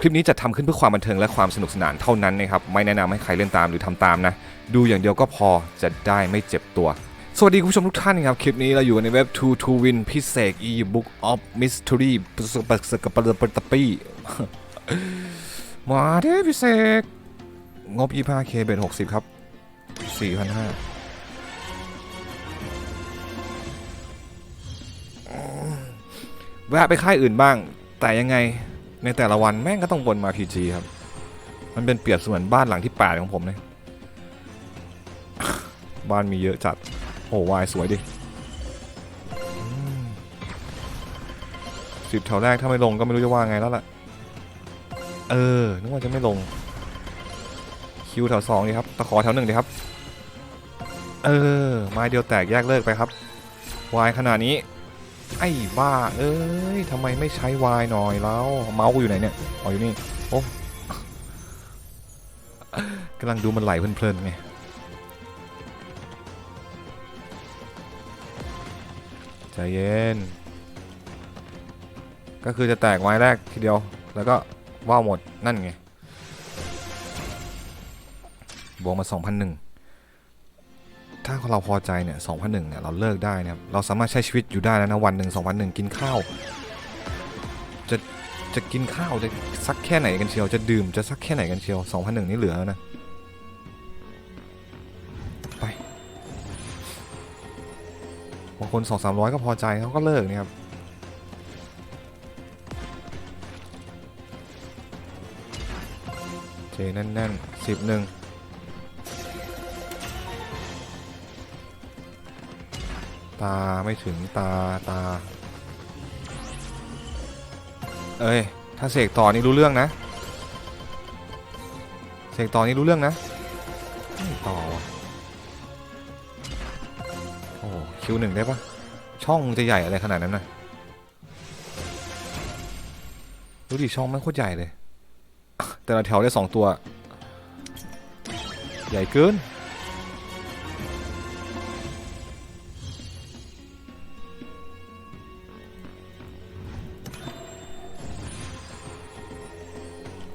คลิปนี้จะทำขึ้นเพื่อความบันเทิงและความสนุกสนานเท่านั้นนะครับ ไม่แนะนำให้ใครเล่นตามหรือทำตามนะ ดูอย่างเดียวก็พอจะได้ไม่เจ็บตัว สวัสดีคุณผู้ชมทุกท่านครับ คลิปนี้เราอยู่ในเว็บ2 to win พิเศษ e-book of mystery สกสกปรปตปีมาเด้พิเศษ งบ 25k เบ็ด60 ครับ 4,500แวะไปค่ายอื่นบ้าง แต่ยังไง ในแต่ละวันแม่งก็ต้องวนมา PG ครับ มันเป็นเปรียบเสมือนบ้านหลังที่ 8 ของผมเลย บ้านมีเยอะจัด โอ้วายสวยดิสิบแถวแรกถ้าไม่ลงก็ไม่รู้จะว่าไงแล้วล่ะ เออ นึกว่าจะไม่ลง คิวแถวสองดีครับ ตะขอแถวหนึ่งดีครับ เออ ไม้เดียวแตกแยกเลิกไปครับ วายขนาดนี้ ไอ้บ้า เอ้ยทำไมไม่ใช้วายหน่อยแล้ว เมาส์กูอยู่ไหนเนี่ยอ๋ออยู่นี่ โอ้กำลังดูมันไหลเพลินๆไงใจเย็น ก็คือจะแตกไม้แรกทีเดียว แล้วก็ว่าวหมดนั่นไงบวกมา 2,001 ถ้าเราพอใจเนี่ย2,001เนี่ยเราเลิกได้นะครับเราสามารถใช้ชีวิตอยู่ได้แล้วนะวันหนึ่ง2,001กินข้าว จะจะกินข้าวจะสักแค่ไหนกันเชียวจะดื่มจะสักแค่ไหนกันเชียว2,001นี่เหลือแล้วนะไปบางคนสองสามร้อยก็พอใจเขาก็เลิกนี่ครับเจแน่นๆสิบหนึ่ง ตาไม่ถึงตาตา เอ้ย ถ้าเสกต่อนี่รู้เรื่องนะ เสกต่อนี่รู้เรื่องนะไม่ต่อวะโอ้คิวหนึ่งได้ปะช่องจะใหญ่อะไรขนาดนั้นนะดูดิช่องมันโคตรใหญ่เลย แต่ละแถวได้สองตัว ใหญ่เกิน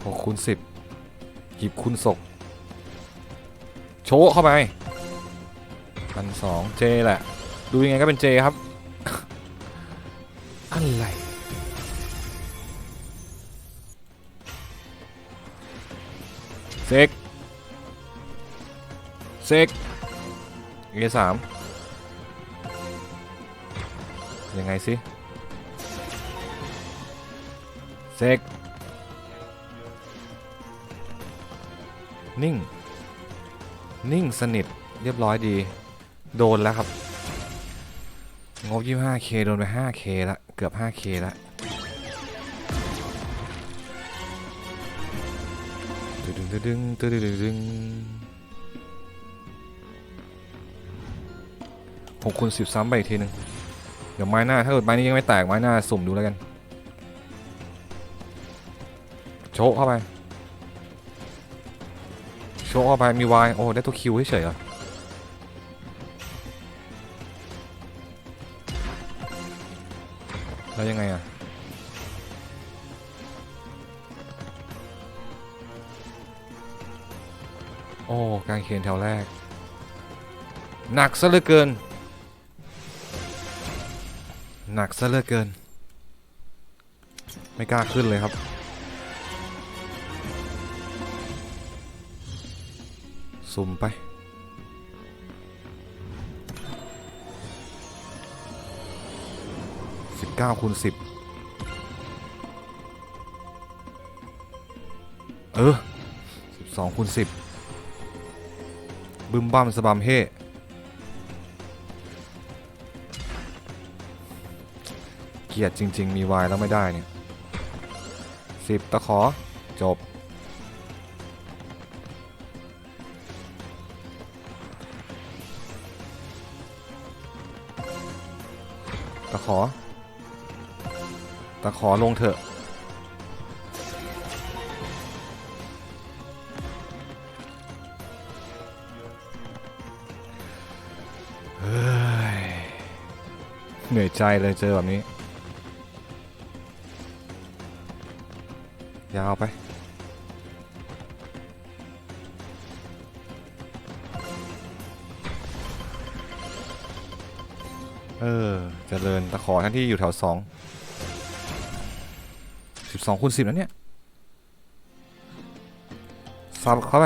หกคูณสิบหยิบคูณศกโชว์เข้าไปพันสองเจแหละ ดูยังไงก็เป็นเจครับ อะไรเซกเซกเอสามยังไงสิเซก นิ่ง นิ่งสนิทเรียบร้อยดี โดนแล้วครับ งบ 25k โดนไป 5k ละ เกือบ 5k ละตึดึงตึดึงตึดึงตึดึงหกคูณสิบซ้ำไปอีกทีหนึ่งเดี๋ยวไม้หน้า ถ้าเกิดไม้นี้ยังไม่แตกไม้หน้าสุ่มดูแล้วกัน โชว์เข้าไป โชว์เข้าไปมีวายโอ้ได้ตัวคิวเฉยๆเหรอแล้วยังไงอะโอ้การเขียนแถวแรก หนักซะเหลือเกิน หนักซะเหลือเกิน ไม่กล้าขึ้นเลยครับ สุ่มไป19คูณ10เออ12คูณ10บึมบัมสบัมเฮเกียดจริง ๆ มีวายแล้วไม่ได้เนี่ย10ตะขอจบ อ ตะขอลงเถอะเฮ้ยเหนื่อยใจเลยเจอแบบนี้ ยาวไป เออเจริญตะขอท่านที่อยู่แถวสองสิบสองคูณสิบแล้วเนี่ยสับเข้าไป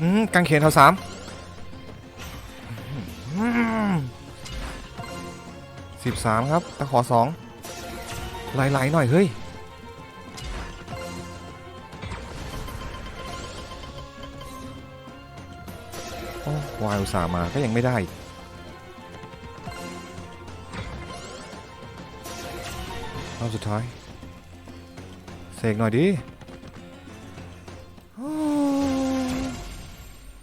อืมกางเขนแถวสามสิบสามครับตะขอสองไหลๆหน่อย เฮ้ย โอ้วายอุตส่าห์มาก็ยังไม่ได้รอบสุดท้าย เสกหน่อยดิ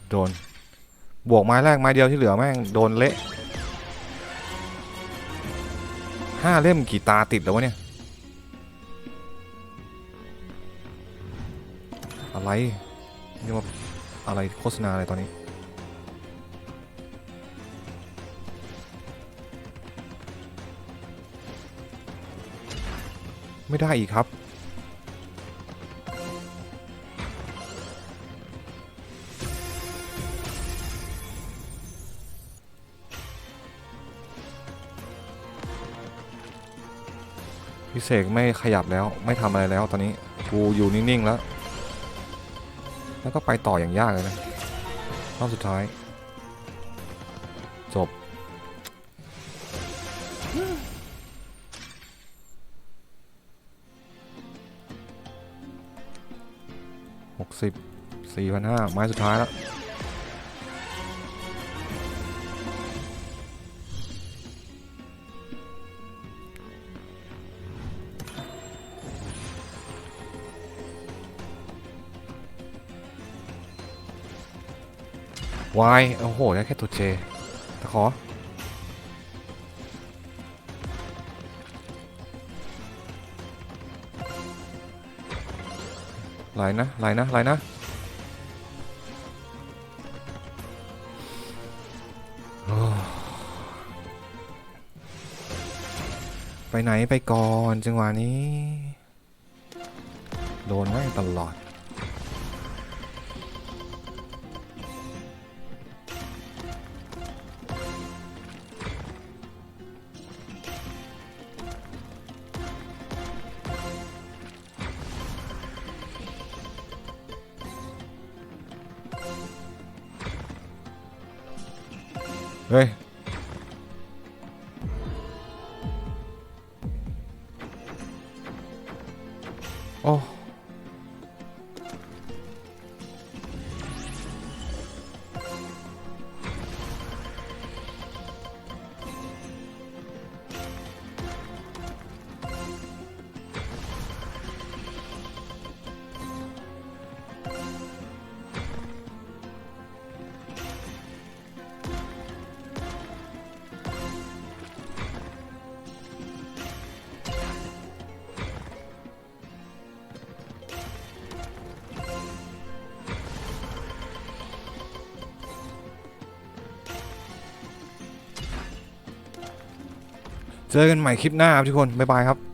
โดน บวกไม้แรกไม้เดียวที่เหลือแม่งโดนเละห้าเล่มกี่ตาติดแล้ววะเนี่ย อะไรนี่มาอะไรโฆษณาอะไรตอนนี้ไม่ได้อีกครับ พี่เสกไม่ขยับแล้วไม่ทำอะไรแล้วตอนนี้กูอยู่นิ่งๆแล้ว แล้วก็ไปต่ออย่างยากเลยนะรอบสุดท้าย จบ หกสิบสี่พันห้าไม้สุดท้ายแล้ว วายโอ้โหได้แค่ตัวเจตะขอ ไหลนะ ไหลนะ ไหลนะ ไปไหนไปก่อนจังหวะนี้ โดนแม่งตลอด เเจอกันใหม่คลิปหน้าครับทุกคน บ๊ายบายครับ